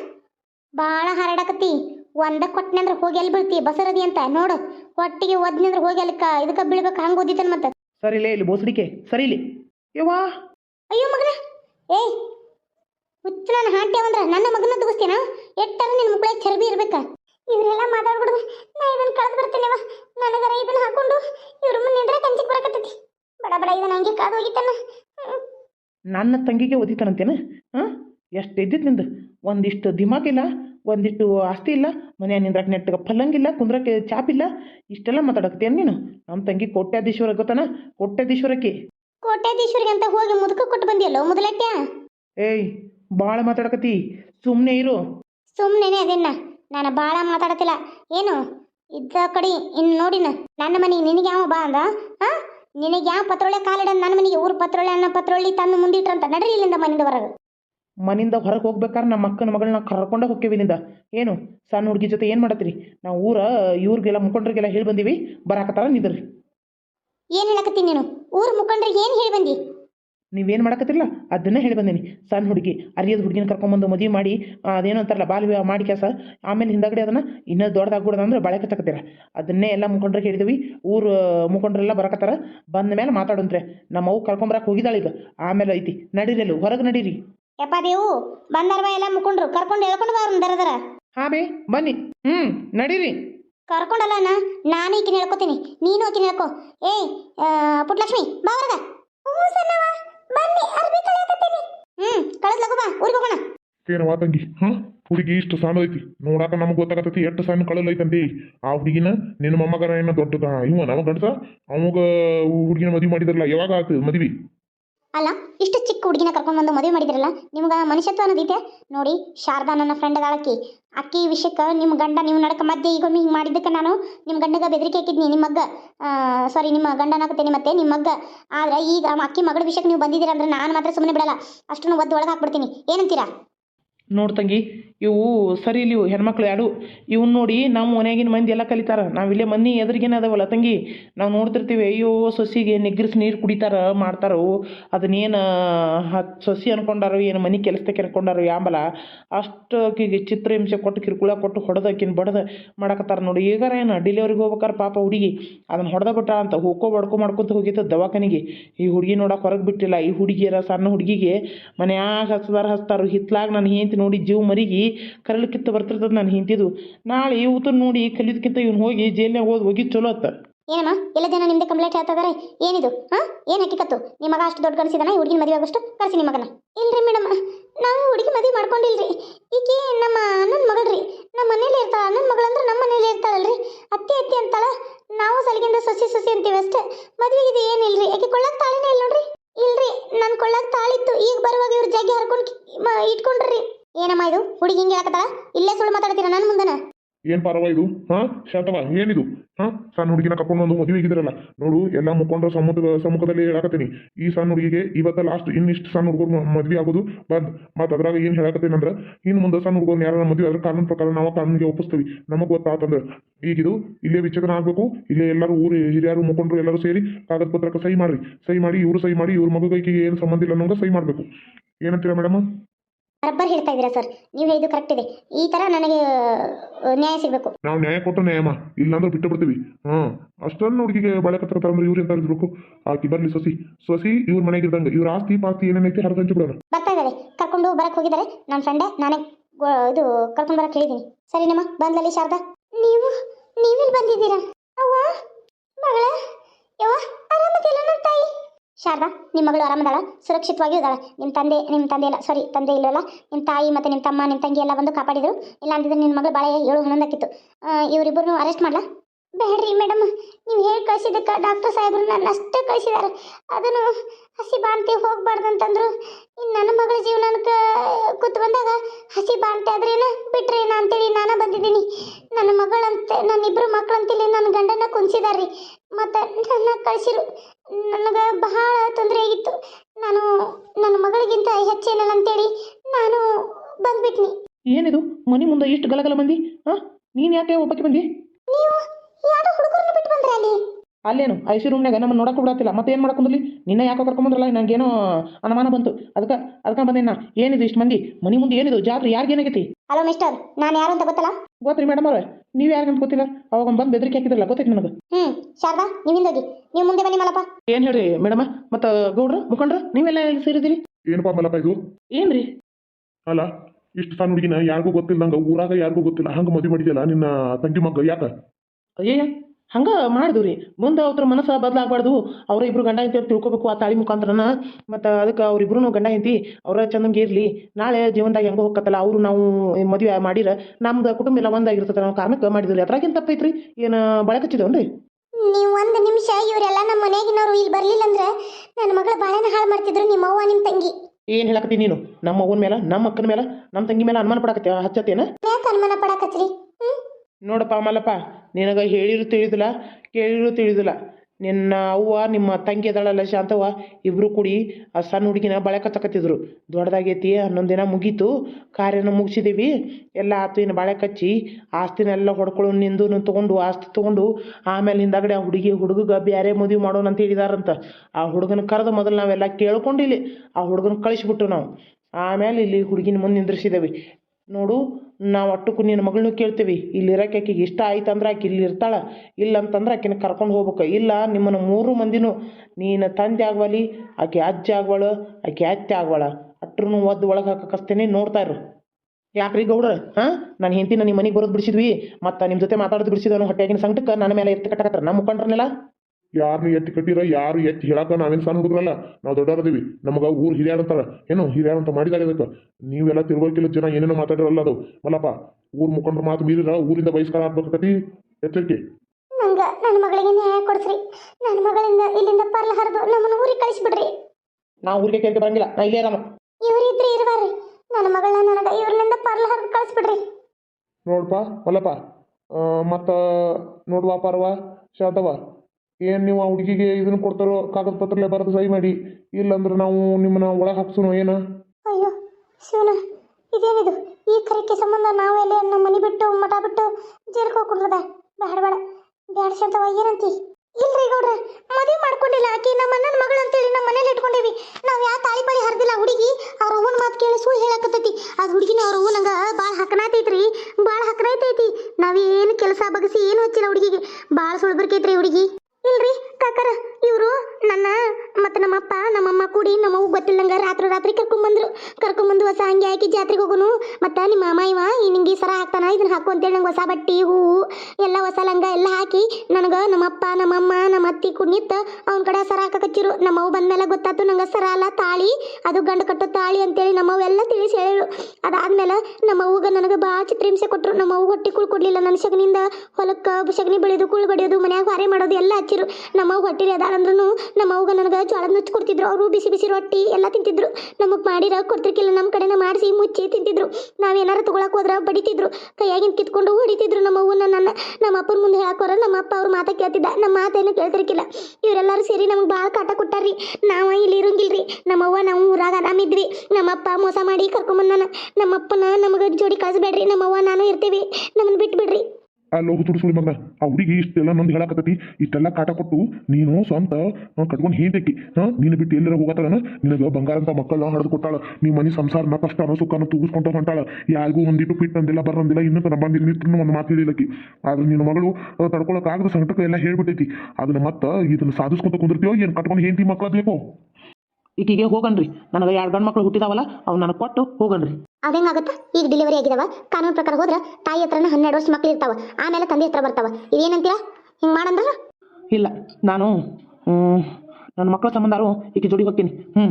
Speaker 1: ಭಾಳ ಹಾರಾಡಕತ್ತಿ. ಒಂದ ಕೊಟ್ಟನೆ ಅಂದ್ರೆ ಹೋಗಿ ಎಲ್ಲಿ ಬೀಳ್ತಿ? ಬಸರದಿ ಅಂತ. ನೋಡು. ಹೊಟ್ಟಿಗೆ ಒದ್ನಿ ಅಂದ್ರೆ ಹೋಗಿ ಅಲ್ಲಿ ಇದಕ್ಕೆ ಬೀಳ್ಬೇಕು? ಹಂಗೆ ಓದಿದ್ದಾನೆ ಮತ್ತೆ.
Speaker 2: ಸರಿ ಇಲ್ಲಿ ಬೋಸಡಿಕೆ. ಸರಿಲಿ. ಯವ್ವಾ?
Speaker 1: ಅಯ್ಯೋ ಮಗನ. ಏಯ್ ಹುಚ್ಚು ನನ್ನ ಹಾಂಟ್ಯ ಅಂದ್ರ ನನ್ನ ಮಗನ ತಗಸ್ತೇನ ಎಟ್ಟಾರ ನಿನ್ನ ಮಕ್ಕಳ ಚರ್ಬಿ ಇರ್ಬೇಕ. ಇವರೆಲ್ಲ ಮಾತಾಡ್ಬಿಡುದು. ನಾ ಇದನ್ನ ಕಳೆದು ಬರ್ತೀನಿವ. ನನಗರ ಇದನ್ನ ಹಾಕೊಂಡು ಇವ್ರ ಮುಂದೆ ನಿಂದ್ರೆ ಕಂಚಿಗೆ ಬರಕತ್ತೈತಿ. ಬಡ ಬಡ ಇದನ್ನ ಹಂಗೆ ಕಾದು ಹೋಗಿತ್ತಾನ
Speaker 2: ನನ್ನ ತಂಗಿಗೆ ಓದಿತಾನಂತೇನ? ಹಾಂ? ಎಷ್ಟು ಇದ್ದಿತ್ತು ನಿಂದು? ಒಂದಿಷ್ಟು ದಿಮಾಕ್ ಇಲ್ಲ ಒಂದಿಷ್ಟು ಆಸ್ತಿ ಇಲ್ಲ ಮನೆ ನಿಂದ್ರಕ್ಕೆ ನೆಟ್ಟಗೆ ಪಲ್ಲಂಗಿಲ್ಲ ಕುಂದ್ರಕ್ಕೆ ಚಾಪಿಲ್ಲ ಇಷ್ಟೆಲ್ಲ ಮಾತಾಡಕತ್ತೇನು ನೀನು? ನಮ್ಮ ತಂಗಿ ಕೋಟ್ಯಾಧೀಶ್ವರ ಗೊತ್ತಾನ? ಕೋಟ್ಯಾಧೀಶ್ವರಕ್ಕೆ.
Speaker 1: ಕೋಟ್ಯಾಧೀಶ್ವರಿಗೆ ಅಂತ ಹೋಗಿ ಮುದುಕ ಕೊಟ್ಟು ಬಂದಿಯಲ್ಲೋ ಮೊದಲಟ್ಯ?
Speaker 2: ಏಯ್ ಭಾಳ ಮಾತಾಡಕತ್ತಿ. ಸುಮ್ಮನೆ ಇರು.
Speaker 1: ಸುಮ್ಮನೆ ಅದೇನ ನಾನು ಭಾಳ ಮಾತಾಡತಿಲ್ಲ. ಏನು? ಇದ್ದ ಕಡೆ ಇನ್ನು ನೋಡಿನ. ನನ್ನ ಮನೆಗೆ ನಿನಗೆ ಯಾವ ಬಾ ಅಂದ? ಹಾ? ನಿನಗೆ ಯಾವ ಪತ್ರೊಳ್ಳೆ ಕಾಲಿಡ ನನ್ನ ಮನೆಗೆ ಊರು ಪತ್ರೊಳ್ಳೆ ಅನ್ನ ಪತ್ರೊಳ್ಳಿ ತಂದು ಮುಂದಿಟ್ರಂತ. ನಡ್ರಿ ಇಲ್ಲಿಂದ ಮನೆಯಿಂದ ಹೊರಗೆ.
Speaker 2: ಮನೆಯಿಂದ ಹೊರಗೆ ಹೋಗ್ಬೇಕಾದ್ರೆ ನಮ್ಮ ಅಕ್ಕನ ಮಗಳನ್ನ ಕರ್ಕೊಂಡ ಹೋಗ್ತೀವಿ ಇಲ್ಲಿಂದ. ಏನು? ಸಣ್ಣ ಹುಡುಗಿ ಜೊತೆ ಏನು ಮಾಡತ್ತೀರಿ? ನಾವು ಊರ ಇವ್ರಿಗೆಲ್ಲ ಮುಖಂಡ್ರಿಗೆಲ್ಲ ಹೇಳಿ ಬಂದೀವಿ. ಬರಾಕತ್ತಾರ ನಿಂದ್ರಿ.
Speaker 1: ಏನು ಹೇಳಕತ್ತೀನಿ ನೀನು? ಊರು ಮುಖಂಡ್ರಿಗೆ ಏನು ಹೇಳಿ ಬಂದಿ?
Speaker 2: ನೀವೇನು ಮಾಡಕತ್ತಿರಲ್ಲ? ಅದನ್ನೇ ಹೇಳಿ ಬಂದೀನಿ. ಸಣ್ಣ ಹುಡುಗಿ ಅರಿಯದ ಹುಡುಗಿನ ಕರ್ಕೊಂಬಂದು ಮದುವೆ ಮಾಡಿ ಅದೇನು ಅದೇನೋ ಅಂತಾರಲ್ಲ ಬಾಲ್ ವಿವಾಹ ಮಾಡಿ ಕೆಲಸ ಆಮೇಲೆ ಹಿಂದಗಡೆ ಅದನ್ನು ಇನ್ನೂ ದೊಡ್ಡದಾಗ್ಬಿಡೋದು ಅಂದ್ರೆ ಬಾಳೆ ಕಚ್ಚಕತ್ತೀರ? ಅದನ್ನೇ ಎಲ್ಲ ಮುಖಂಡ್ರಿಗೆ ಹೇಳಿದ್ವಿ. ಊರು ಮುಖಂಡ್ರೆಲ್ಲ ಬರಕತ್ತಾರ? ಬಂದ ಮೇಲೆ ಮಾತಾಡೋಂತ್ರೆ. ನಮ್ಮ ಅವು ಕರ್ಕೊಂಬರಕ್ಕೆ ಹೋಗಿದ್ದಾಳೆ ಈಗ. ಆಮೇಲೆ ಐತಿ ನಡೀರಿಲ್ಲ ಹೊರಗೆ ನಡೀರಿ.
Speaker 1: ಯಪ್ಪ ದೇವು ಬಂದಾರ ಎಲ್ಲ ಮುಕ್ಕೊಂಡ್ರು ಕರ್ಕೊಂಡು ಹೇಳ್ಕೊಂಡು ಬಾರ ದರ ದರ.
Speaker 2: ಹಾಂ ಬೇ ಬನ್ನಿ. ಹ್ಞೂ ನಡೀರಿ.
Speaker 1: ಕರ್ಕೊಂಡಲ್ಲ ನಾನು ಈಕಿನ ಹೇಳ್ಕೊತೀನಿ. ನೀನು ಆಕಿನ ಹೇಳ್ಕೊ. ಏಯ್ ಪುಟ್ಟಲಕ್ಷ್ಮಿ ಪುಟ್ಲಕ್ಷ್ಮಿ ಬಾ ಹೊರಗ. ಬನ್ನಿ, ಅರ್ಬಿ ಕಳಿಯಕತ್ತೀನಿ. ಹ್ಮ್ ಕಳಿಸ್ ಬಾ ಊರಿಗೆ ಹೋಗೋಣ.
Speaker 3: ಏನವಾ ತಂಗಿ, ಹಾ? ಹುಡುಗಿ ಇಷ್ಟು ಸಣ್ಣ ಐತಿ. ನೋಡಾಕ ನಮಗೆ ಗೊತ್ತಾಗತ್ತೈತಿ, ಎಷ್ಟು ಸಣ್ಣ ಕಳಲ್ ಐತಂತಿ. ಆ ಹುಡುಗಿನ ನಿನ್ನ ಮೊಮ್ಮಗನ ಏನೋ ದೊಡ್ಡ ಇವ ನಮ್ಮ ಗಂಡಸ? ಅವಾಗ ಹುಡುಗಿನ ಮದುವೆ ಮಾಡಿದ್ರಲ್ಲ, ಯಾವಾಗ ಆತು ಮದ್ವಿ?
Speaker 1: ಅಲ್ಲ, ಇಷ್ಟು ಚಿಕ್ಕ ಹುಡುಗಿನ ಕರ್ಕೊಂಡು ಬಂದು ಮದುವೆ ಮಾಡಿದ್ರಲ್ಲ, ನಿಮ್ಗೆ ಮನುಷ್ಯತ್ವ ಅನ್ನೋದಿದೆ ನೋಡಿ, ಶಾರದಾ ನನ್ನ ಫ್ರೆಂಡ್ ಅದಾಳ ಅಕ್ಕಿ ವಿಷಯಕ್ಕೆ ನಿಮ್ಮ ಗಂಡ ನೀವು ನಡಕ ಮಧ್ಯೆ ಈಗ ಹಿಂಗೆ ಮಾಡಿದ್ದಕ್ಕೆ ನಾನು. ನಿಮ್ಮ ಗಂಡಗ ಬೆದರಿಕೆ ಹಾಕಿದ್ನಿ ನಿಮ್ಮ ಮಗ್ಗ. ಸಾರಿ ನಿಮ್ಮ ಗಂಡನಾಗತ್ತೇನೆ ಮತ್ತೆ ನಿಮ್ಮ ಮಗ್ಗ. ಆದ್ರೆ ಈಗ ಅಕ್ಕಿ ಮಗಳ ವಿಷಯಕ್ಕೆ ನೀವು ಬಂದಿದ್ದೀರ ಅಂದ್ರೆ ನಾನು ಮಾತ್ರ ಸುಮ್ಮನೆ ಬಿಡಲ್ಲ. ಅಷ್ಟನ್ನು ಒದ್ದು ಒಳಗೆ ಹಾಕ್ಬಿಡ್ತೀನಿ. ಏನಂತೀರಾ?
Speaker 2: ನೋಡ್ ತಂಗಿ, ಇವು ಸರಿ ಇಲ್ಲ ಹೆಣ್ಮಕ್ಳು ಯಾರು? ಇವನ್ನ ನೋಡಿ ನಮ್ಮ ಮನೆಯಾಗಿನ ಮಂದಿ ಎಲ್ಲ ಕಲಿತಾರ. ನಾವು ಇಲ್ಲೇ ಮನೆ ಎದುರಿಗೇನೆ ಅದಾವಲ್ಲ ತಂಗಿ, ನಾವು ನೋಡ್ತಿರ್ತೀವಿ, ಅಯ್ಯೋ, ಸೊಸಿಗೆ ನಿಗ್ರಿಸಿ ನೀರು ಕುಡಿತಾರ, ಮಾಡ್ತಾರೋ ಅದನ್ನೇನು ಹತ್ತು ಸೊಸಿ ಅನ್ಕೊಂಡಾರೋ, ಏನು ಮನೆ ಕೆಲಸಕ್ಕೆ ಅನ್ಕೊಂಡಾರೋ, ಯಾಂಬಲ ಅಷ್ಟು ಆಕಿಗೆ ಚಿತ್ರಹಿಂಸೆ ಕೊಟ್ಟು, ಕಿರುಕುಳ ಕೊಟ್ಟು ಹೊಡೆದು ಆಕಿನ ಬಡ್ದು ಮಾಡಕತ್ತಾರ ನೋಡಿ. ಈಗಾರ ಏನು, ಡಿಲಿವರಿಗೆ ಹೋಗ್ಬೇಕಾರೆ ಪಾಪ ಹುಡುಗಿ. ಅದನ್ನ ಹೊಡೆದ ಬಿಟ್ಟ ಅಂತ ಹೋಗೋ ಬಡ್ಕೊ ಮಾಡ್ಕೊತ ಹೋಗಿತ್ತು ದವಾಖಾನಿಗೆ. ಈ ಹುಡುಗಿ ನೋಡಕ್ಕೆ ಹೊರಗೆ ಬಿಟ್ಟಿಲ್ಲ. ಈ ಹುಡುಗಿಯರ ಸಣ್ಣ ಹುಡುಗಿಗೆ ಮನ್ಯಾಗ ಹಚ್ದಾರ ಹಚ್ತಾರೋ ಹಿತ್ಲಾಗ ನಾನು ಹೆಂಡ್ತಿ ನೋಡಿ ಜೀವ ಮರಿಗಿ ಕರಳಕ್ಕಿತ್ತ ಬರ್ತಿರ್ತದ ನಾನು ಹಿಂತಿದ್ದು ನಾಳೆ ಇವತ್ತು ನೋಡಿ ಕಲಿಯೋದಕ್ಕಿಂತ ಇವ್ನು ಹೋಗಿ ಜೈಲ್ನಾಗ ಹೋದ್ ಹೋಗಿ ಚಲೋ ಅತ್ತ
Speaker 1: ಏನಮ್ಮ? ಎಲ್ಲ ಜನ ನಿಮ್ದೆ ಕಂಪ್ಲೇಂಟ್ ಹೇಳ್ತಾ ಏನಿದು? ಹಾ? ಏನು ಹಕ್ಕಿಕತ್ತು ನಿಮ್ಮ ಮಗ ಅಷ್ಟು ದೊಡ್ಡ ಕಳಿಸಿದಾನ ಹುಡುಗಿ ಹುಡುಗಿನ ಮದುವೆ ಆಗೋಷ್ಟು ಕಳಿಸಿ ನಿಮ್ಮ ಮಗನ. ಇಲ್ರಿ ಮೇಡಮ್, ನಾವು ಹುಡುಗಿ ಮದುವೆ ಮಾಡ್ಕೊಂಡಿಲ್ರಿ ಈಕೆ ನಮ್ಮ ಅಣ್ಣನ ಮಗಳ್ರಿ ನಮ್ಮ ಮನೇಲಿ ಇರ್ತಾಳ ಅಣ್ಣನ ಮಗಳಂದ್ರೆ ನಮ್ಮ ಮನೇಲಿ ಇರ್ತಾಳಲ್ರಿ ಅತ್ತಿ ಅತ್ತಿ ಅಂತಾಳ ನಾವು ಸಲಿಗಿಂದ ಸೊಸಿ ಸೊಸಿ ಅಂತೀವಿ ಅಷ್ಟೇ ಮದುವೆಗಿದೆ ಏನಿಲ್ರಿ ಆಕೆ ಕೊಳ್ಳಕ್ ತಾಳಿನೇ ಇಲ್ಲ ನೋಡ್ರಿ ಇಲ್ರಿ ನನ್ನ ಕೊಳ್ಳಕ್ ತಾಳಿತ್ತು ಈಗ ಬರುವಾಗ ಇವ್ರ ಜಗ್ಗಿ ಹರ್ಕೊಂಡು ಇಟ್ಕೊಂಡ್ರಿ ಏನಮ್ಮ ಇದು ಹುಡುಗಿ ಹಿಂಗೆ ಹೇಳಕತ್ತಾಳ ಇಲ್ಲೇ ಸುಳ್ಳು ಮಾತಾಡ್ತೀರಾ ನನ್ನ ಮುಂದನ
Speaker 3: ಏನ್ ಪಾರವ ಇದು? ಹಾ ಶಾಂತವ ಏನಿದು? ಹಾ, ಸಣ್ಣ ಹುಡುಗಿನ ಕರ್ಕೊಂಡು ಒಂದು ಮದುವೆ ಇದ್ರಲ್ಲ ನೋಡು, ಎಲ್ಲ ಮುಖಂಡರ ಸಮ್ಮುಖದ, ಸಮ್ಮುಖದಲ್ಲಿ ಹೇಳಾಕತ್ತೀನಿ. ಈ ಸಣ್ಣ ಹುಡುಗಿಗೆ ಇವತ್ತ ಲಾಸ್ಟ್ ಇನ್ನಿಷ್ಟು ಸಣ್ಣ ಹುಡುಗರು ಮದ್ವೆ ಆಗೋದು. ಬಂದ್ ಮತ್ ಅದ್ರಾಗ ಏನ್ ಹೇಳಾಕತ್ತೀನಿ ಅಂದ್ರ ಇನ್ನು ಮುಂದೆ ಸಣ್ಣ ಹುಡುಗರು ಯಾರ ಮದ್ವೆ ಆದ್ರೆ ಕಾನೂನು ಪ್ರಕಾರ ನಾವು ಕಾನೂನಿಗೆ ಒಪ್ಪಿಸ್ತೀವಿ. ನಮಗ್ ಗೊತ್ತಾತಂದ್ರ. ಈಗಿದು, ಇಲ್ಲೇ ವಿಚ್ಛೇದನ ಆಗ್ಬೇಕು. ಇಲ್ಲೇ ಎಲ್ಲರೂ ಊರು ಹಿರಿಯರು, ಮುಖಂಡರು ಎಲ್ಲರೂ ಸೇರಿ ಕಾಗದ ಪತ್ರಕ್ಕೆ ಸಹಿ ಮಾಡ್ರಿ. ಸಹಿ ಮಾಡಿ, ಇವರು ಸಹಿ ಮಾಡಿ, ಇವ್ರ ಮಗುಗೈಕಿಗೆ ಏನು ಸಂಬಂಧ ಇಲ್ಲ ಅನ್ನೋಂಗ ಸಹಿ ಮಾಡಬೇಕು. ಏನಂತೀರಾ ಮೇಡಮ್?
Speaker 1: ಬರಬ್ಬರ್ ಹೇಳ್ತಾ ಇದ್ದೀರಾ ಸರ್? ನೀವು ಹೇಳಿದ್ದು ಕರೆಕ್ಟ್ ಇದೆ. ಈ ತರ ನನಗೆ ನ್ಯಾಯ ಸಿಗಬೇಕು.
Speaker 3: ನಾವು ನ್ಯಾಯ ಕೊಟ್ಟು ನ್ಯಾಯಮ್ಮ ಇಲ್ಲಾಂದ್ರೆ ಬಿಟ್ಟು ಬಿಡ್ತೀವಿ. ಹಾ ಅಷ್ಟೊಂದು ಹುಡುಗಿಗೆ ಬಳಕತ್ರ ತಂದ್ರೆ ಇವ್ರು ಎಂತ ಇರ್ಬೇಕು ಆಕಿ ಬರ್ಲಿ ಸೊಸಿ. ಸೊಸಿ ಇವ್ರ ಮನೆಗೆ ಇದ್ದಂಗೆ ಇವ್ರ ಆಸ್ತಿ ಪಾಸ್ತಿ ಏನೇನೈತಿ ಹರಿದು ಹಂಚಿಬಿಡೋಣ
Speaker 1: ಬರ್ತಾ ಇದ್ದಾರೆ. ಕರ್ಕೊಂಡು ಬರಕ್ ಹೋಗಿದ್ದಾರೆ. ನನ್ನ ಫ್ರೆಂಡೆ ನಾನೇ ಇದು ಕರ್ಕೊಂಡು ಬರಕ್ ಹೇಳಿದ್ದೀನಿ ಸರಿನಮ್ಮ ಬಂದಲ್ಲಿ ಶಾರದಾ? ನೀವು ನೀವಿಲ್ಲಿ ಬಂದಿದ್ದೀರಾ? ಅವ್ವ ಮಗಳ ಯವ್ವ ಆರಾಮದಿಲ್ಲ ನನ್ನ ತಾಯಿ? ಶಾರದಾ ನಿಮ್ಮ ಮಗಳು ಆರಾಮದಾಳ? ಸುರಕ್ಷಿತವಾಗಿ ಇದ್ದಾಳ. ನಿಮ್ಮ ತಂದೆ ನಿಮ್ಮ ತಂದೆ ಇಲ್ಲ ಸಾರಿ ತಂದೆ ಇಲ್ಲಲ್ಲ ನಿಮ್ಮ ತಾಯಿ ಮತ್ತು ನಿಮ್ಮ ತಮ್ಮ ನಿಮ್ಮ ತಂಗಿ ಎಲ್ಲ ಬಂದು ಕಾಪಾಡಿದರು. ಇಲ್ಲ ನಿನ್ನ ಮಗಳು ಭಾಳ ಏಳು ಹನ್ನೊಂದಕ್ಕಿತ್ತು ಇವರಿಬ್ಬರನ್ನು ಅರೆಸ್ಟ್ ಮಾಡ್ಲಾ? ಬೇಡ್ರಿ ಮೇಡಮ್ ನೀವು ಹೇಳಿ ಕಳಿಸಿದ್ದಕ್ಕೆ? ಡಾಕ್ಟರ್ ಸಾಹೇಬರು ನನ್ನ ಅಷ್ಟೇ ಕಳಿಸಿದ್ದಾರೆ. ಅದನ್ನು ಹಸಿ ಬಾಣ್ತಿ ಹೋಗ್ಬಾರ್ದು ಅಂತಂದ್ರು ಇನ್ನು ನನ್ನ ಮಗಳ ಜೀವನಕ್ಕೆ ಕೂತು ಬಂದಾಗ ಹಸಿ ಬಾಣ್ತಿ ಆದ್ರೇನ? ಬಿಟ್ರೇನ ಅಂತೇಳಿ ನಾನು ಬಂದಿದ್ದೀನಿ. ನನ್ನ ಮಗಳಂತೆ ನನ್ನಿಬ್ಬರು ಮಕ್ಕಳಂತೇಳಿ ನನ್ನ ಗಂಡನ ಕುಂಚಿದಾರ್ರಿ ಮತ್ತು ನನ್ನ ಕಳಿಸಿರು ನನಗೆ ಬಹಳ ತೊಂದರೆ ಆಗಿತ್ತು. ನಾನು ನನ್ನ ಮಗಳಿಗಿಂತ ಹೆಚ್ಚೇನಲ್ಲ ಅಂತೇಳಿ ನಾನು ಬಂದ್ಬಿಟ್ನಿ.
Speaker 2: ಏನಿದು? ಮನೆ ಮುಂದೆ ಇಷ್ಟು ಗಲಗಲ ಮಂದಿ ಹಾಂ ನೀನು ಯಾಕೆ ಒಬ್ಬಕ್ಕೆ ಬಂದಿ?
Speaker 1: ನೀವು ಯಾರೋ ಹುಡುಗರನ್ನ ಬಿಟ್ಟು ಬಂದ್ರೆ ಅಲ್ಲಿ?
Speaker 2: ಅಲ್ಲೇನು? ಐ ಸಿ ರೂಮ್ನಾಗ ನಮ್ಮ ನೋಡಕ್ಕೆ ಬಿಡತ್ತಿಲ್ಲ. ಮತ್ತೆ ಏನು ಮಾಡ್ಕೊಂಡ್ಲಿ ನಿನ್ನ ಯಾಕೋ ಕರ್ಕೊಂಬಂದ್ರಲ್ಲ? ನನಗೇನೋ ಅನುಮಾನ ಬಂತು. ಅದಕ್ಕೆ ಅದಕ್ಕೆ ಬಂದೇನ ನಾ. ಏನಿದು ಇಷ್ಟು ಮಂದಿ? ಮನೆ ಮುಂದೆ ಏನಿದು? ಜಾತ್ರೆ ಯಾರಿಗೇನಾಗೈತಿ
Speaker 1: ಹಲೋ ಮಿಸ್ಟರ್ ನಾನು ಯಾರು ಅಂತ ಗೊತ್ತಲ್ಲ?
Speaker 2: ಗೊತ್ತ್ರಿ ಮೇಡಮ್ ಅವ್ರೆ. ನೀವು ಯಾರಿಗಂತ ಗೊತ್ತಿಲ್ಲ. ಅವಾಗ ಬಂದು ಬೆದರಿಕೆ ಹಾಕಿದ್ರಲ್ಲ ಗೊತ್ತೈತಿ ನನಗೆ
Speaker 1: ಹ್ಞೂ ಶಾರದಾ ನೀವು ಹೋಗಿ ನೀವು ಮುಂದೆ ಬನ್ನಿ ಮಲಪ್ಪ
Speaker 2: ಏನು ಹೇಳ್ರಿ ಮೇಡಮ ಮತ್ತು ಗೌಡ್ರು ಮುಖಂಡ್ರು ನೀವೆಲ್ಲ ಎಲ್ಲಿ ಸೇರಿದಿರಿ
Speaker 3: ಏನಪ್ಪ ಮಲಪ್ಪ ಇದು?
Speaker 2: ಏನ್ರಿ?
Speaker 3: ಅಲ್ಲ ಇಷ್ಟು ಸಣ್ಣ ಹುಡುಗಿನ ಯಾರಿಗೂ ಗೊತ್ತಿಲ್ಲದಂಗ ಊರಾಗ ಯಾರಿಗೂ ಗೊತ್ತಿಲ್ಲ. ಹಂಗೆ ಮದುವೆ ಮಾಡಿದ್ಯಲ್ಲ ನಿನ್ನ ತಂಗಿ ಮಗ ಯಾಕ?
Speaker 2: ಅಯ್ಯಯ್ಯ ಹಂಗೆ ಮಾಡಿದ್ವಿ ರೀ. ಮುಂದೆ ಅವ್ರ ಮನಸ್ಸು ಬದಲಾಗಬಾರ್ದು. ಅವ್ರ ಇಬ್ರು ಗಂಡ ಹೆಂಡತಿ ಅಂತ ತಿಳ್ಕೊಬೇಕು ಆ ತಾಳಿ ಮುಖಾಂತರನ. ಮತ್ತು ಅದಕ್ಕೆ ಅವ್ರಿಬ್ರು ಗಂಡ ಹೆಂಡತಿ ಅವರ ಚಂದಂಗೆ ಇರಲಿ. ನಾಳೆ ಜೀವನದಾಗ ಹೆಂಗೋ ಹೋಗತ್ತಲ್ಲ ಅವರು ನಾವು ಮದುವೆ ಮಾಡಿರ ನಮ್ದು ಕುಟುಂಬ ಎಲ್ಲ ಒಂದಾಗಿರ್ತದೆ ನಾವು ಕಾರಣಕ್ಕೆ ಮಾಡಿದ್ವಿ ಅದ್ರಾಗೇನು ತಪ್ಪೈತ್ರಿ? ಏನು ಬಳಕ ಕಚ್ಚಿದೇವನ್ರಿ
Speaker 1: ನೀವು ಒಂದು ನಿಮಿಷ ಇವರೆಲ್ಲ ನಮ್ಮ ಮನೆಗಿನವ್ರು ಇಲ್ಲಿ ಬರಲಿಲ್ಲ ಅಂದ್ರೆ ನನ್ನ ಮಗಳ ಬಾಳೆನ ಹಾಳು ಮಾಡ್ತಿದ್ರು ನಿಮ್ಮ ಅವ್ವ ನಿಮ್ಮ ತಂಗಿ.
Speaker 2: ಏನು ಹೇಳಕತ್ತಿ ನೀನು? ನಮ್ಮ ಅವ್ವನ ಮೇಲೆ ನಮ್ಮ ಅಕ್ಕನ ಮೇಲೆ ನಮ್ಮ ತಂಗಿ ಮೇಲೆ ಅನುಮಾನ ಪಡಕತ್ತಿ ಹಚ್ಚತ್ತೇನ?
Speaker 1: ಯಾಕೆ ಅನುಮಾನ ಪಡಕತ್ತಿ
Speaker 2: ನೋಡಪ್ಪ ಮಲ್ಲಪ್ಪ ನಿನಗೆ ಹೇಳಿರು ತಿಳಿದಿಲ್ಲ, ಕೇಳಿರು ತಿಳಿದಿಲ್ಲ. ನಿನ್ನ ಅವ್ವ, ನಿಮ್ಮ ತಂಗಿ ಅದಳಲ್ಲ ಶಾಂತವ್ವ ಇಬ್ಬರು ಕೂಡಿ ಆ ಸಣ್ಣ ಹುಡುಗಿನ ಬಳೆ ಕಚ್ಚಕತ್ತಿದ್ರು ದೊಡ್ಡದಾಗೈತಿ, ಹನ್ನೊಂದು ದಿನ ಮುಗೀತು, ಕಾರ್ಯನ ಮುಗಿಸಿದ್ದೀವಿ ಎಲ್ಲ ಆತು, ಇನ್ನು ಬಳೆ ಕಚ್ಚಿ, ಆಸ್ತಿನೆಲ್ಲ ಹೊಡ್ಕೊಳ್ಳೋ ನಿಂದು ತೊಗೊಂಡು, ಆಸ್ತಿ ತೊಗೊಂಡು, ಆಮೇಲೆ ಹಿಂದಾಗಡೆ ಆ ಹುಡುಗಿ ಹುಡುಗಗೆ ಬೇರೆ ಮದುವೆ ಮಾಡೋಣ ಅಂತ ಹೇಳಿದಾರಂತ. ಆ ಹುಡುಗನ ಕರೆದು ಮೊದಲು ನಾವೆಲ್ಲ ಕೇಳ್ಕೊಂಡಿಲ್ಲಿ, ಆ ಹುಡುಗನ ಕಳಿಸ್ಬಿಟ್ಟು ನಾವು. ಆಮೇಲೆ ಇಲ್ಲಿ ಹುಡುಗಿನ ಮುಂದೆ ನಿಂದ್ರಿಸಿದೇವಿ. ನೋಡು ನಾವು ಅಟ್ಟಕ್ಕೂ ನಿನ್ನ ಮಗಳನ್ನೂ ಕೇಳ್ತೀವಿ, ಇಲ್ಲಿ ಇರೋಕೆ ಆಕಿಗೆ ಇಷ್ಟ ಆಯ್ತು ಅಂದ್ರೆ ಆಕೆ ಇಲ್ಲಿ ಇರ್ತಾಳೆ, ಇಲ್ಲ ಅಂತಂದ್ರೆ ಆಕಿನ ಕರ್ಕೊಂಡು ಹೋಗ್ಬೇಕು. ಇಲ್ಲ ನಿಮ್ಮನ್ನು ಮೂರು ಮಂದಿನೂ, ನೀನು ತಂದೆ ಆಗ್ವಲಿ, ಆಕೆ ಅಜ್ಜ ಆಗ್ವಾಳು, ಆಕೆ ಅತ್ತೆ ಆಗ್ವಾಳ ಅಟ್ರೂ ಒದ್ದು ಒಳಗೆ ಹಾಕಕ್ಕಸ್ತೇನೆ ನೋಡ್ತಾ ಇರು. ಯಾಕ್ರಿ ಗೌಡ್ರ? ಹಾಂ? ನಾನು ಹೆಂಡತಿನ ನಿಮ್ಮ ಮನೆಗೆ ಬರೋದು ಬಿಡಿಸಿದ್ವಿ, ಮತ್ತು ನಿಮ್ಮ ಜೊತೆ ಮಾತಾಡೋದು ಬಿಡಿಸಿದ್ವಿ ಹೊಟ್ಟೆಗಿನ ಸಂಕಟಕ್ಕೆ ನನ್ನ ಮೇಲೆ ಎತ್ತ ಕಟ್ಟಕತ್ತಾರ ನಮ್ಮ ಮುಖಂಡ್ರನ್ನೆಲ್ಲ?
Speaker 3: ಯಾರನ್ನ ಎತ್ತಿ ಕಟ್ಟಿರ ಯಾರು ಎತ್ತಿ ಹೇಳಾಕ ನಾವೇನು ಸಣ್ಣ ಹುಡುಗರಲ್ಲ ನಾವು ದೊಡ್ಡವರದೀವಿ ನಮಗೆ ಊರು ಹಿರಿಯರ್ ಅಂತಾರ. ಏನು ಹಿರಿಯರ್ ಅಂತ ಮಾಡಿದಾಗ ಅದಕ್ಕೆ ನೀವೆಲ್ಲ ತಿರುಗೋಕಿಲ್ಲ ಜನ ಏನೇನೋ ಮಾತಾಡಿರಲ್ಲ ಅದು. ಮಲ್ಲಪ್ಪ ಊರು ಮುಖಂಡ್ರ ಮಾತು ಮೀರಿರ ಊರಿಂದ ಬಹಿಷ್ಕಾರ ಆಗ್ಬೇಕಾಗತಿ ಎಚ್ಚರಿಕೆ.
Speaker 1: ನಂಗೆ ನನ್ನ ಮಗಳಿಗೆ ನ್ಯಾಯ ಕೊಡಿಸ್ರಿ. ನನ್ನ ಮಗಳಿಂದ ಇಲ್ಲಿಂದ ಪರ್ಲ ಹರಿದು ನಮ್ಮನ್ನ ಊರಿಗೆ ಕಳಿಸ್ಬಿಡ್ರಿ.
Speaker 2: ನಾವು ಊರಿಗೆ ಕೇಳ್ಕೆ ಬರಂಗಿಲ್ಲ. ನಾ ಇಲ್ಲೇ ಇರಮ್ಮ
Speaker 1: ಇವರಿದ್ರೆ ಇರಬಾರ್ರಿ. ನನ್ನ ಮಗಳನ್ನ ನನಗೆ ಇವ್ರನ್ನಿಂದ ಪರ್ಲ ಹರಿದು ಕಳಿಸ್ಬಿಡ್ರಿ.
Speaker 3: ನೋಡಪ್ಪ ಮಲ್ಲಪ್ಪ ಮತ್ತು ನೋಡುವ ಪರ್ವ ಶಾಂತವ ಏನು ನೀವು ಆ ಹುಡುಗಿಗೆ ಇದನ್ನು ಕೊಡ್ತಾರೋ ಕಾಗದ ಪತ್ರಲೆ ಬರೆದು ಸಹಿ ಮಾಡಿ, ಇಲ್ಲಂದ್ರೆ ನಾವು ನಿಮ್ಮನ್ನ ಒಳಗೆ ಹಾಕ್ಸೋಣ ಏನ?
Speaker 1: ಅಯ್ಯೋ ಶಿವನ ಇದೇನಿದು? ಈ ಕರೆಕ್ಕೆ ಸಂಬಂಧ ನಾವೆಲ್ಲ ನಮ್ಮ ಮನೆ ಬಿಟ್ಟು, ಮಠ ಬಿಟ್ಟು ಜೇಲ್ಗೆ ಹೋಗ್ಕೊಡ್ರದ ಬೇಡ ಬೇಡ. ಬೇಡ ಶಾಂತವ, ಏನಂತಿ? ಇಲ್ರಿ ಗೌಡ್ರ, ಮದುವೆ ಮಾಡ್ಕೊಂಡಿಲ್ಲ. ಆಕಿ ನಮ್ಮ ಅಣ್ಣನ ಮಗಳು ಅಂತೇಳಿ ನಮ್ಮ ಮನೇಲಿ ಇಟ್ಕೊಂಡೇವಿ. ನಾವು ಯಾವ ತಾಳಿ ಪಾಳಿ ಹರಿದಿಲ್ಲ ಹುಡುಗಿ? ಅವ್ರ ಅವ್ವನ ಮಾತು ಕೇಳಿ ಸುಳ್ಳು ಹೇಳಕತ್ತೈತಿ. ಅದು ಹುಡುಗಿನ ಅವ್ರ ಅವ್ವ ನಂಗೆ ಭಾಳ ಹಕನಾತೈತ್ರಿ. ಭಾಳ ಹಕನಾತೈತಿ. ನಾವೇನು ಕೆಲಸ ಬಗಸಿ ಏನು ಹಚ್ಚಿಲ್ಲ ಹುಡುಗಿಗೆ? ಭಾಳ ಸುಳ್ಬರ್ಕೈತ್ರಿ ಹುಡುಗಿ. ಇಲ್ರಿ ಕಾಕರ, ಇವರು ನನ್ನ ಮತ್ತು ನಮ್ಮಪ್ಪ ನಮ್ಮಮ್ಮ ಕೂಡಿ ನಮ್ಮವ್ವ ಗೊತ್ತಿಲ್ಲಂಗ ರಾತ್ರಿ ರಾತ್ರಿ ಕರ್ಕೊಂಬಂದ್ರು ಕರ್ಕೊಂಬಂದು ಹೊಸ ಅಂಗಿ ಹಾಕಿ ಜಾತ್ರೆಗೆ ಹೋಗುನು. ಮತ್ತು ನಿಮ್ಮ ಮಾಮ ಇವ ಈ ನಿಂಗೆ ಸರ ಹಾಕ್ತಾನ ಇದನ್ನ ಹಾಕು ಅಂತೇಳಿ ನಂಗೆ ಹೊಸ ಬಟ್ಟೆ ಹೂವು ಎಲ್ಲ ಹೊಸ ಲಂಗ ಎಲ್ಲ ಹಾಕಿ ನನಗೆ ನಮ್ಮಪ್ಪ ನಮ್ಮಮ್ಮ ನಮ್ಮ ಅತ್ತಿ ಕುಣಿತ್ ಅವ್ನ ಕಡೆ ಸರ ಹಾಕಕಚ್ಚಿರು ನಮ್ಮವ್ವ ಬಂದ್ಮೇಲೆ ಗೊತ್ತಾಯ್ತು ನಂಗೆ ಸರ ಅಲ್ಲ, ತಾಳಿ, ಅದು ಗಂಡು ಕಟ್ಟೋ ತಾಳಿ ಅಂತೇಳಿ ನಮ್ಮವ್ವ ಎಲ್ಲ ತಿಳಿಸಿ ಹೇಳಿರು. ಅದಾದ್ಮೇಲೆ ನಮ್ಮ ಅವ್ವಗ ನನಗೆ ಭಾಳ ಚಿತ್ರಹಿಂಸೆ ಕೊಟ್ಟರು ನಮ್ಮ ಅವ್ವ ಹೊಟ್ಟೆ ಕುಳ್ ಕೊಡ್ಲಿಲ್ಲ. ನನ್ನ ಶಗನಿಂದ ಹೊಲಕ್ಕೆ ಶಗನಿ ಬೆಳೆಯೋದು ಕುಳ್ ಬಡಿಯೋದು, ಮನ್ಯಾಗ ಹಾರೆ ಮಾಡೋದು ಎಲ್ಲ ಹಚ್ಚಿರು. ನಮ್ಮ ಅವ್ವ ಹೊಟ್ಟಿಲಿ ಅದಾಳಂದ್ರೂ ನಮ್ಮ ನನಗೆ ಜೋಳದ ನುಚ್ಚು ಕೊಡ್ತಿದ್ರು. ಅವರು ಬಿಸಿ ಬಿಸಿ ರೊಟ್ಟಿ ಎಲ್ಲ ತಿಂತಿದ್ರು. ನಮಗೆ ಮಾಡಿರ ಕೊಡ್ತಿರ್ಕಿಲ್ಲ. ನಮ್ಮ ಕಡೆನ ಮಾಡಿಸಿ ಮುಚ್ಚಿ ತಿಂತಿದ್ರು. ನಾವೇನಾರು ತಗೊಳಕ್ ಹೋದ್ರ ಬಡಿತಿದ್ರು. ಕೈಯಾಗಿಂದ ಕಿತ್ಕೊಂಡು ಹೊಡಿತಿದ್ರು ನಮ್ಮ ಅವ್ವನ ನನ್ನ ನಮ್ಮ ಅಪ್ಪನ ಮುಂದೆ ಹೇಳಕೋರ. ನಮ್ಮ ಅಪ್ಪ ಅವ್ರ ಮಾತ ಕೇಳ್ತಿದ್ದ. ನಮ್ಮ ಮಾತೇನು ಕೇಳ್ತಿರ್ಕಿಲ್ಲ. ಇವರೆಲ್ಲರೂ ಸೇರಿ ನಮ್ಗೆ ಭಾಳ ಕಾಟ ಕೊಟ್ಟಾರ್ರಿ. ನಾವು ಇಲ್ಲಿ ಇರಂಗಿಲ್ರಿ. ನಮ್ಮವ್ವ ನಾವು ಊರಾಗ ಆರಾಮಿದ್ವಿ ನಮ್ಮಪ್ಪ ಮೋಸ ಮಾಡಿ ಕರ್ಕೊಂಬಂದಾನ ನಮ್ಮಪ್ಪನ ನಮಗೆ ಜೋಡಿ ಕಳಿಸ್ಬೇಡ್ರಿ. ನಮ್ಮವ್ವ ನಾನು ಇರ್ತೀವಿ. ನಮ್ಮನ್ನ ಬಿಟ್ಬಿಡ್ರಿ.
Speaker 3: ಅಲ್ಲಿ ಹೋಗಿ ತುಡಿಸ್ಬಿಡಿ ಮಗ. ಆ ಹುಡುಗಿ ಇಷ್ಟೆಲ್ಲ ನಂದು ಹೇಳಾಕತ್ತೈತಿ. ಇಷ್ಟೆಲ್ಲ ಕಾಟ ಕೊಟ್ಟು ನೀನು ಸ್ವಂತ ಕಟ್ಕೊಂಡು ಹಿಂದಕ್ಕೆ ಹಾ ನೀನು ಬಿಟ್ಟು ಎಲ್ಲರ ಹೋಗತ್ತಳನ? ನಿನಗೆ ಬಂಗಾರ ಅಂತ ಮಕ್ಕಳ ಹಡ್ದು ಕೊಟ್ಟಾಳ. ನೀ ಮನೆ ಸಂಸಾರನ ಕಷ್ಟ ಸುಖನ ತೂಗಿಸ್ಕೊಂತ ಹೊಂಟಾಳ. ಯಾರಿಗೂ ಒಂದಿಟ್ಟು ಫಿಟ್ ಅಂದಿಲ್ಲ ಬರಂದಿಲ್ಲ, ಇನ್ನೂ ತನ ಬಂದಿಲ್ಲ ನಿಂತು ಒಂದು ಮಾತು ಹೇಳಿಲ್ಲಕಿ ಆದ್ರೆ ನಿನ್ನ ಮಗಳು ತಡ್ಕೊಳಕ್ಕಾಗದ ಸಂಕಟಕ್ಕೆ ಎಲ್ಲ ಹೇಳ್ಬಿಟ್ಟೈತಿ. ಅದನ್ನ ಮತ್ತೆ ಇದನ್ನ ಸಾಧಿಸ್ಕೊಂತ ಕುಂದಿರ್ತೀಯೋ, ಏನು ಕಟ್ಕೊಂಡು ಹೆಂಡತಿ ಮಕ್ಕಳ ಬೇಕು
Speaker 2: ಈಕಿಗೆ ಹೋಗನ್ರಿ ನನಗೆ ಎರಡು ಗಂಡು ಮಕ್ಳು ಹುಟ್ಟಿದಾವಲ್ಲ ಅವು ನನಗೆ ಕೊಟ್ಟು ಹೋಗನ್ರಿ
Speaker 1: ಅದೇನಾಗತ್ತ ಈಗ ಡೆಲಿವರಿ ಆಗಿದಾವ? ಕಾನೂನು ಪ್ರಕಾರ ಹೋದ್ರ ತಾಯಿ ಹತ್ರನ ಹನ್ನೆರಡು ವರ್ಷ ಮಕ್ಳು ಇರ್ತಾವ. ಆಮೇಲೆ ತಂದೆ ಹತ್ರ ಬರ್ತಾವ. ಇದೇನಂತೀರ ಹಿಂಗೆ ಮಾಡಂದ್ರ?
Speaker 2: ಇಲ್ಲ ನಾನು ನನ್ನ ಮಕ್ಕಳ ಸಂಬಂಧಾರು ಈಕೆ ಜೋಡಿ ಹೋಗ್ತೀನಿ. ಹ್ಞೂ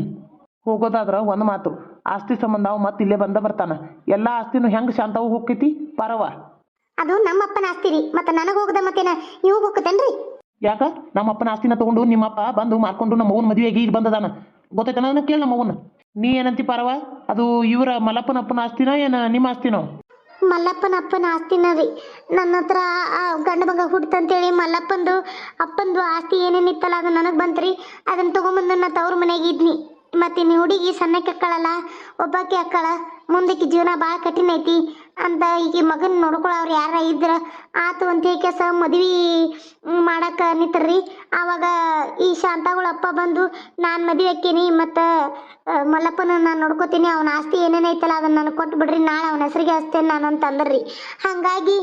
Speaker 2: ಹೋಗೋದಾದ್ರ ಒಂದು ಮಾತು. ಆಸ್ತಿ ಸಂಬಂಧ ಅವ ಮತ್ತೆ ಇಲ್ಲೇ ಬಂದ ಬರ್ತಾನ. ಎಲ್ಲ ಆಸ್ತಿನೂ ಹೆಂಗ್ ಶಾಂತವು ಹೋಗ್ತೈತಿ? ಪರವ.
Speaker 1: ಅದು ನಮ್ಮಪ್ಪನ ಆಸ್ತಿ ರೀ. ಮತ್ತೆ ನನಗೆ ಹೋಗದ ಮತ್ತೇನ? ನೀವು ಹೋಗ್ತೇನ್ರಿ?
Speaker 2: ಯಾಕ? ನಮ್ಮ ಅಪ್ಪನ ಆಸ್ತಿನ ತಗೊಂಡು ನಿಮ್ಮಪ್ಪ ಬಂದು ಮಾರ್ಕೊಂಡು ನಮ್ಮ ಅವ್ವನ ಮದುವೆಗೆ ಇಲ್ಲಿ ಬಂದದಾನ. ಗೊತ್ತೈತೆ ನಾನು ಕೇಳಿ ನಮ್ಮ ಅವ್ವನ ನೀ ಏನಂತಿ ಪರವ? ಅದು ಇವರ ಮಲ್ಲಪ್ಪನ ಅಪ್ಪನ ಆಸ್ತಿನ ಏನು ನಿಮ್ಮ ಆಸ್ತಿನೋ?
Speaker 1: ಮಲ್ಲಪ್ಪನ ಅಪ್ಪನ ಆಸ್ತಿನ ರೀ. ನನ್ನ ಹತ್ರ ಗಂಡ ಮಗ ಹುಡ್ತಂತೇಳಿ ಮಲ್ಲಪ್ಪಂದು ಅಪ್ಪಂದು ಆಸ್ತಿ ಏನೇನಿತ್ತಲ್ಲ ಅದು ನನಗೆ ಬಂತ್ರಿ. ಅದನ್ನ ತೊಗೊಂಬಂದು ನನ್ನ ತವ್ರ ಮನೆಗೆ ಇದ್ನಿ. ಮತ್ತೆ ಇನ್ನು ಹುಡುಗಿ ಸಣ್ಣಕ್ಕೆ ಅಕ್ಕಳಲ್ಲ, ಒಬ್ಬಾಕಿ ಅಕ್ಕಳ, ಮುಂದಕ್ಕೆ ಜೀವನ ಭಾಳ ಕಠಿಣ ಐತಿ ಅಂತ ಈಗ ಮಗನ ನೋಡ್ಕೊಳ್ಳೋರು ಯಾರ ಇದ್ರ ಆತು ಅಂತ ಕೆಸ ಮದ್ವೆ ಮಾಡಕ್ಕೆ ನಿಂತರ್ರಿ. ಆವಾಗ ಈ ಶಾಂತಾಗಳ ಅಪ್ಪ ಬಂದು, ನಾನು ಮದುವೆ ಆಕ್ಕೀನಿ ಮತ್ತು ಮಲ್ಲಪ್ಪನ ನಾನು ನೋಡ್ಕೋತೀನಿ, ಅವನ ಆಸ್ತಿ ಏನೇನೈತಲ್ಲ ಅದನ್ನ ನಾನು ಕೊಟ್ಟು ಬಿಡ್ರಿ ನಾಳೆ ಅವನ ಹೆಸರಿಗೆ ಹಚ್ತೇನೆ ನಾನು ಅಂತಂದ್ರಿ ಹಾಗಾಗಿ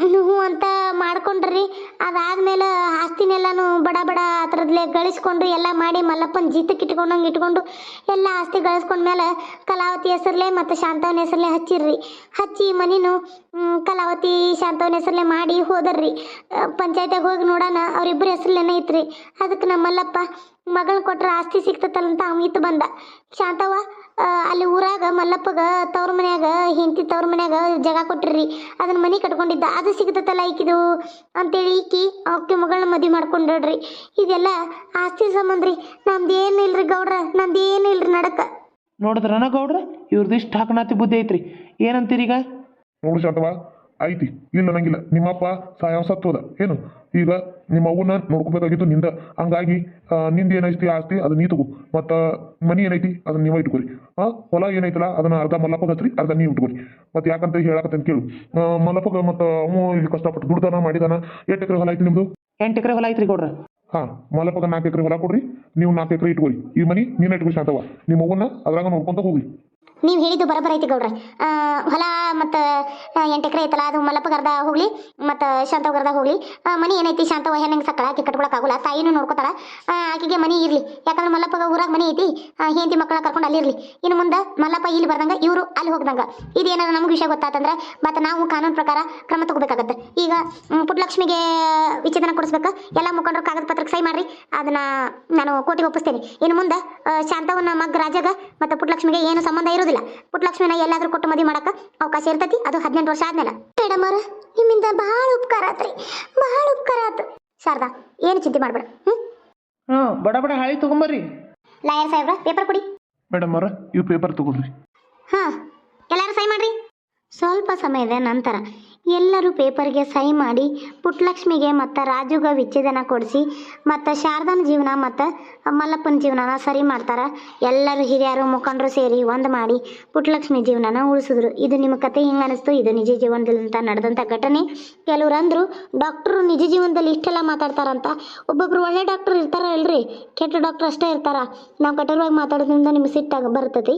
Speaker 1: ಹ್ಞೂ ಅಂತ ಮಾಡ್ಕೊಂಡ್ರಿ. ಅದಾದ್ಮೇಲೆ ಆಸ್ತಿನೆಲ್ಲಾನು ಬಡ ಬಡ ಅದರದ್ಲೆ ಗಳಿಸ್ಕೊಂಡು ಎಲ್ಲ ಮಾಡಿ ಮಲ್ಲಪ್ಪನ ಜೀತಕ್ಕೆ ಇಟ್ಕೊಂಡಂಗೆ ಇಟ್ಕೊಂಡು ಎಲ್ಲ ಆಸ್ತಿ ಗಳಿಸ್ಕೊಂಡ್ಮೇಲೆ ಕಲಾವತಿ ಹೆಸರ್ಲೆ ಮತ್ತು ಶಾಂತವನ ಹೆಸರ್ಲೆ ಹಚ್ಚಿರ್ರಿ. ಹಚ್ಚಿ ಮನೇನು ಕಲಾವತಿ ಶಾಂತವನ ಹೆಸರ್ಲೆ ಮಾಡಿ ಹೋದರ್ರಿ. ಪಂಚಾಯತ್ಯಾಗ ಹೋಗಿ ನೋಡೋಣ ಅವರಿಬ್ಬರ ಹೆಸರಲ್ಲೇನೇ ಐತ್ರಿ. ಅದಕ್ಕೆ ನಮ್ಮ ಮಲ್ಲಪ್ಪ ಮಗಳ್ ಕೊಟ್ರೆ ಆಸ್ತಿ ಸಿಗ್ತತಲ್ಲ ಅವ ಇತ್ತು ಬಂದ. ಶಾಂತವ್ವ ಆ, ಅಲ್ಲಿ ಊರಾಗ ಮಲ್ಲಪ್ಪಗ ತವ್ರ ಮನ್ಯಾಗ ಹೆಂಡತಿ ತವ್ರ ಮನ್ಯಾಗ ಜಾಗ ಕೊಟ್ಟಿರ್ರಿ. ಅದನ್ನ ಮನೆ ಕಟ್ಕೊಂಡಿದ್ದ. ಅದು ಸಿಗ್ತತಲ್ಲ ಈಕಿದು. ಅಂತೇಳಿ ಈಕಿ ಅವಕ್ಕೆ ಮಗಳನ್ನ ಮದುವೆ ಮಾಡ್ಕೊಂಡ್ರಿ ಇದೆಲ್ಲ ಆಸ್ತಿ ಸಂಬಂಧ ರೀ. ನಮ್ದು ಏನು ಇಲ್ರಿ ಗೌಡ್ರ? ನಮ್ದು ಏನು ಇಲ್ರಿ ನಡಕ?
Speaker 2: ನೋಡಿದ್ರನ ಗೌಡ್ರ? ಇವ್ರದ್ದು ಇಷ್ಟು ಹಾಕನಾತಿ ಬುದ್ಧಿ ಐತ್ರಿ. ಈಗ
Speaker 3: ನೋಡು ಶಾಂತವ ಐತಿ. ಇಲ್ಲ ನಂಗಿಲ್ಲ. ನಿಮ್ಮಪ್ಪ ಸಾಯವ ಸತ್ತೋದ ಏನು? ಈಗ ನಿಮ್ಮ ಅವ್ವನ ನೋಡ್ಕೋಬೇಕಾಗಿತ್ತು ನಿಂದ. ಹಂಗಾಗಿ ನಿಂದ ಏನೈತಿ ಆಸ್ತಿ ಅದು ನೀ ತಗೋ. ಮತ್ತು ಮನಿ ಏನೈತಿ ಅದನ್ನ ನೀವೇ ಇಟ್ಕೊರಿ. ಆ ಹೊಲ ಏನೈತಲ್ಲ ಅದನ್ನ ಅರ್ಧ ಮಲ್ಲಪ್ಪಗೆ ಹಚ್ರಿ ಅರ್ಧ ನೀವು ಇಟ್ಕೊರಿ. ಮತ್ತೆ ಯಾಕಂತ ಹೇಳಕತ್ತಂತ ಕೇಳು. ಮಲ್ಲಪ್ಪಗ ಮತ್ತ ಮತ್ತು ಅವ ಇಲ್ಲಿ ಕಷ್ಟಪಟ್ಟು ದುಡ್ದಾನ ಮಾಡಿದಾನ ಎಷ್ಟು ಎಕರೆ ಹೊಲ ಐತಿ ನಿಮ್ದು?
Speaker 2: ಎಂಟು ಎಕರೆ ಹೊಲ ಐತ್ರಿ ಗೌಡ್ರ.
Speaker 3: ಹಾ ಮಲ್ಲಪ್ಪಗ ನಾಲ್ಕು ಎಕರೆ ಹೊಲ ಕೊಡ್ರಿ ನೀವು ನಾಲ್ಕು ಎಕರೆ ಇಟ್ಕೊರಿ. ಈ ಮನಿ ನೀನ್ ಇಟ್ಕೊರಿ ಶಾಂತವ ನಿಮ್ಮ ಅವ್ವನ ಅದ್ರಾಗ ನೋಡ್ಕೊಂತ ಹೋಗಿ
Speaker 1: ನೀವು ಹೇಳಿದ್ದು ಬರೋಬರ ಐತಿ ಗೌಡ್ರ. ಹೊಲ ಮತ್ತು ಎಂಟು ಎಕರೆ ಐತಲ್ಲ, ಅದು ಮಲ್ಲಪ್ಪಗರ್ದ ಹೋಗ್ಲಿ, ಮತ್ತು ಶಾಂತವಗರ್ದ ಹೋಗ್ಲಿ. ಮನೆ ಏನೈತಿ ಶಾಂತವ ಹೆಣ್ಣಂಗೆ ಸಕ್ಕಳ ಆಕೆ ಕಟ್ಕೊಳಕ್ಕಾಗಲ್ಲ ತಾಯಿನೂ ನೋಡ್ಕೊತಾಳ. ಆಕೆಗೆ ಮನೆ ಇರಲಿ, ಯಾಕಂದ್ರೆ ಮಲ್ಲಪ್ಪಗ ಊರಾಗ ಮನೆ ಐತಿ ಹೆಂಡತಿ ಮಕ್ಕಳ ಕರ್ಕೊಂಡು ಅಲ್ಲಿ ಇರ್ಲಿ. ಇನ್ನು ಮುಂದೆ ಮಲ್ಲಪ್ಪ ಇಲ್ಲಿ ಬರ್ದಂಗ, ಇವರು ಅಲ್ಲಿ ಹೋಗ್ದಂಗ. ಇದೇನಾರ ನಮ್ಗೆ ವಿಷಯ ಗೊತ್ತಾತಂದ್ರೆ, ಮತ್ತೆ ನಾವು ಕಾನೂನು ಪ್ರಕಾರ ಕ್ರಮ ತಗೋಬೇಕಾಗತ್ತೆ. ಈಗ ಪುಟ್ಟಲಕ್ಷ್ಮಿಗೆ ವಿಚ್ಛೇದನ ಕೊಡಿಸ್ಬೇಕು, ಎಲ್ಲ ಮುಖಂಡರು ಕಾಗದ ಪತ್ರಕ್ಕೆ ಸೈ ಮಾಡಿರಿ, ಅದನ್ನ ನಾನು ಕೋರ್ಟಿಗೆ ಒಪ್ಪಿಸ್ತೇನೆ. ಇನ್ನು ಮುಂದೆ ಶಾಂತವನ್ನ ಮಗ್ ರಾಜಾಗ, ಮತ್ತು ಪುಟ್ಟಲಕ್ಷ್ಮಿಗೆ ಏನು ಸಂಬಂಧ ಇರೋದಿಲ್ಲ. ಪುಟ್ಟಲಕ್ಷ್ಮಿನ ಎಲ್ಲಾದ್ರೂ ಕೊಟ್ಟು ಮದುವೆ ಮಾಡಕ ಅವಕಾಶ ಇರ್ತತಿ. ಅದು ಹದಿನೆಂಟು ವರ್ಷ ಆದ್ಮೇಲೆ. ಮೇಡಮ್ ಅವ್ರ ನಿಮ್ಮಿಂದ ಬಹಳ ಉಪಕಾರ ಆತ್ರಿ. ಬಹಳ ಉಪಕಾರ ಆತು. ಶಾರದಾ ಏನು ಚಿಂತೆ ಮಾಡಬೇಡ. ಹ್ಞೂ
Speaker 2: ಬಡಬಡ ಬಡ ಬಡ ಹಾಳಿ ತಗೊಂಬರ್ರಿ.
Speaker 1: ಲಾಯರ್ ಸಾಹೇಬ್ರ ಪೇಪರ್ ಕೊಡಿ.
Speaker 3: ಮೇಡಮ್ ಅವ್ರ ಇವು ಪೇಪರ್ ತಗೊಳ್ರಿ.
Speaker 1: ಹಾ ಎಲ್ಲರೂ ಸೈನ್ ಮಾಡ್ರಿ. ಸ್ವಲ್ಪ ಸಮಯದ ನಂತರ ಎಲ್ಲರೂ ಪೇಪರ್ಗೆ ಸಹಿ ಮಾಡಿ ಪುಟ್ಟಲಕ್ಷ್ಮಿಗೆ ಮತ್ತು ರಾಜುಗ ವಿಚ್ಛೇದನ ಕೊಡಿಸಿ ಮತ್ತು ಶಾರದನ ಜೀವನ ಮತ್ತು ಮಲ್ಲಪ್ಪನ ಜೀವನನ ಸರಿ ಮಾಡ್ತಾರೆ. ಎಲ್ಲರೂ ಹಿರಿಯರು, ಮುಖಂಡರು ಸೇರಿ ಒಂದು ಮಾಡಿ ಪುಟ್ಟಲಕ್ಷ್ಮಿ ಜೀವನನ ಉಳಿಸಿದ್ರು. ಇದು ನಿಮ್ಮ ಕತೆ, ಹಿಂಗೆ ಅನಿಸ್ತು? ಇದು ನಿಜ ಜೀವನದಲ್ಲಿ ನಡೆದಂಥ ಘಟನೆ. ಕೆಲವರು ಅಂದರು, ಡಾಕ್ಟ್ರು ನಿಜ ಜೀವನದಲ್ಲಿ ಇಷ್ಟೆಲ್ಲ ಮಾತಾಡ್ತಾರಂತ. ಒಬ್ಬೊಬ್ರು ಒಳ್ಳೆ ಡಾಕ್ಟ್ರು ಇರ್ತಾರ ಅಲ್ರಿ? ಕೆಟ್ಟ ಡಾಕ್ಟ್ರ್ ಅಷ್ಟೇ ಇರ್ತಾರ. ನಾವು ಕಠೋರವಾಗಿ ಮಾತಾಡೋದ್ರಿಂದ ನಿಮ್ಗೆ ಸಿಟ್ಟಾಗ ಬರ್ತೈತಿ.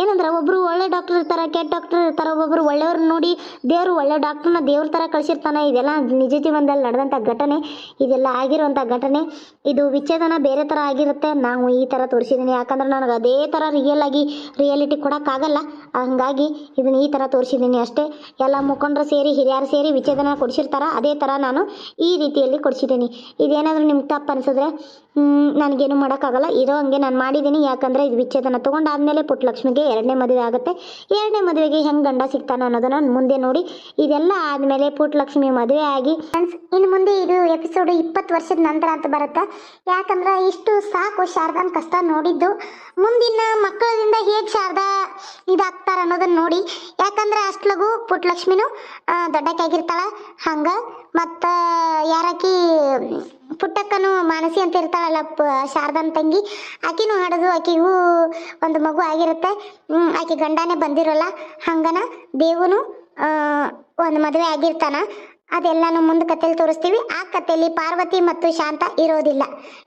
Speaker 1: ಏನಂದ್ರೆ ಒಬ್ಬರು ಒಳ್ಳೆ ಡಾಕ್ಟರ್ ಇರ್ತಾರೆ, ಕೆಟ್ಟ ಡಾಕ್ಟರ್ ಇರ್ತಾರೆ. ಒಬ್ಬೊಬ್ರು ಒಳ್ಳೆಯವ್ರನ್ನ ನೋಡಿ ದೇವರು ಒಳ್ಳೆ ಡಾಕ್ಟ್ರನ್ನ ದೇವ್ರ ತರ ಕಳಿಸಿರ್ತಾನೆ. ಇದೆಲ್ಲ ನಿಜ ಜೀವನದಲ್ಲಿ ನಡೆದಂಥ ಘಟನೆ. ಇದೆಲ್ಲ ಆಗಿರುವಂಥ ಘಟನೆ. ಇದು ವಿಚ್ಛೇದನ ಬೇರೆ ತರ ಆಗಿರುತ್ತೆ. ನಾವು ಈ ತರ ತೋರಿಸಿದ್ದೀನಿ ಯಾಕಂದ್ರೆ ನನಗೆ ಅದೇ ತರ ರಿಯಲ್ ಆಗಿ ರಿಯಾಲಿಟಿ ಆಗಲ್ಲ ಹಂಗಾಗಿ ಇದನ್ನ ಈ ತರ ತೋರಿಸಿದ್ದೀನಿ ಅಷ್ಟೇ. ಎಲ್ಲ ಮುಖಂಡರು ಸೇರಿ, ಹಿರಿಯರು ಸೇರಿ ವಿಚ್ಛೇದನ ಕೊಡಿಸಿರ್ತಾರ. ಅದೇ ತರ ನಾನು ಈ ರೀತಿಯಲ್ಲಿ ಕೊಡಿಸಿದ್ದೀನಿ ಇದೇನಾದರೂ ನಿಮ್ಗೆ ತಪ್ಪು ಅನಿಸಿದ್ರೆ ನನಗೇನು ಮಾಡೋಕ್ಕಾಗಲ್ಲ. ಇರೋ ಹಂಗೆ ನಾನು ಮಾಡಿದ್ದೀನಿ ಯಾಕಂದ್ರೆ ಇದು ವಿಚ್ಛೇದನ ತೊಗೊಂಡಾದ್ಮೇಲೆ ಪುಟ್ಟಲಕ್ಷ್ಮಿಗೆ ಎರಡನೇ ಮದುವೆ ಆಗುತ್ತೆ. ಎರಡನೇ ಮದುವೆಗೆ ಹೆಂಗೆ ಗಂಡ ಸಿಗ್ತಾನೆ ಅನ್ನೋದನ್ನ ಮುಂದೆ ನೋಡಿ ಇದೆಲ್ಲ ಆದಮೇಲೆ ಪುಟ್ಟಲಕ್ಷ್ಮಿ ಮದುವೆ ಆಗಿ ಫ್ರೆಂಡ್ಸ್, ಇನ್ನು ಮುಂದೆ ಇದು ಎಪಿಸೋಡ್ ಇಪ್ಪತ್ತು ವರ್ಷದ ನಂತರ ಅಂತ ಬರುತ್ತೆ? ಯಾಕಂದ್ರೆ ಇಷ್ಟು ಸಾಕು ಶಾರದಾನ್ ಕಷ್ಟ ನೋಡಿದ್ದು. ಮುಂದಿನ ಮಕ್ಕಳಿಂದ ಹೇಗೆ ಶಾರದಾ ಇದಾಗ್ತಾರ ಅನ್ನೋದನ್ನ ನೋಡಿ. ಯಾಕಂದ್ರೆ ಅಷ್ಟಲಗು ಪುಟ್ಟಲಕ್ಷ್ಮಿನೂ ದೊಡ್ಡಕ್ಕಾಗಿರ್ತಾಳ. ಹಂಗ ಮತ್ತು, ಯಾರಾಕಿ ಪುಟ್ಟಕ್ಕನು ಮಾನಸಿ ಅಂತ ಇರ್ತಾಳಲ್ಲ ಶಾರದನ್ ತಂಗಿ, ಆಕಿನೂ ಹಾಡೋದು ಆಕಿಗೂ ಒಂದು ಮಗು ಆಗಿರುತ್ತೆ. ಆಕಿ ಗಂಡನೇ ಬಂದಿರೋಲ್ಲ. ಹಂಗನ ದೇವನು ಒಂದು ಮದುವೆ ಆಗಿರ್ತಾನ, ಅದೆಲ್ಲಾನು ಮುಂದೆ ಕಥೆಲಿ ತೋರಿಸ್ತೀವಿ. ಆ ಕಥೆಯಲ್ಲಿ ಪಾರ್ವತಿ ಮತ್ತು ಶಾಂತ ಇರೋದಿಲ್ಲ.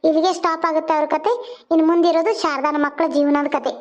Speaker 1: ಇಲ್ಲಿಗೆ ಸ್ಟಾಪ್ ಆಗುತ್ತೆ ಅವ್ರ ಕತೆ. ಇನ್ನು ಮುಂದಿರೋದು ಶಾರದಾನ ಮಕ್ಕಳ ಜೀವನದ ಕತೆ.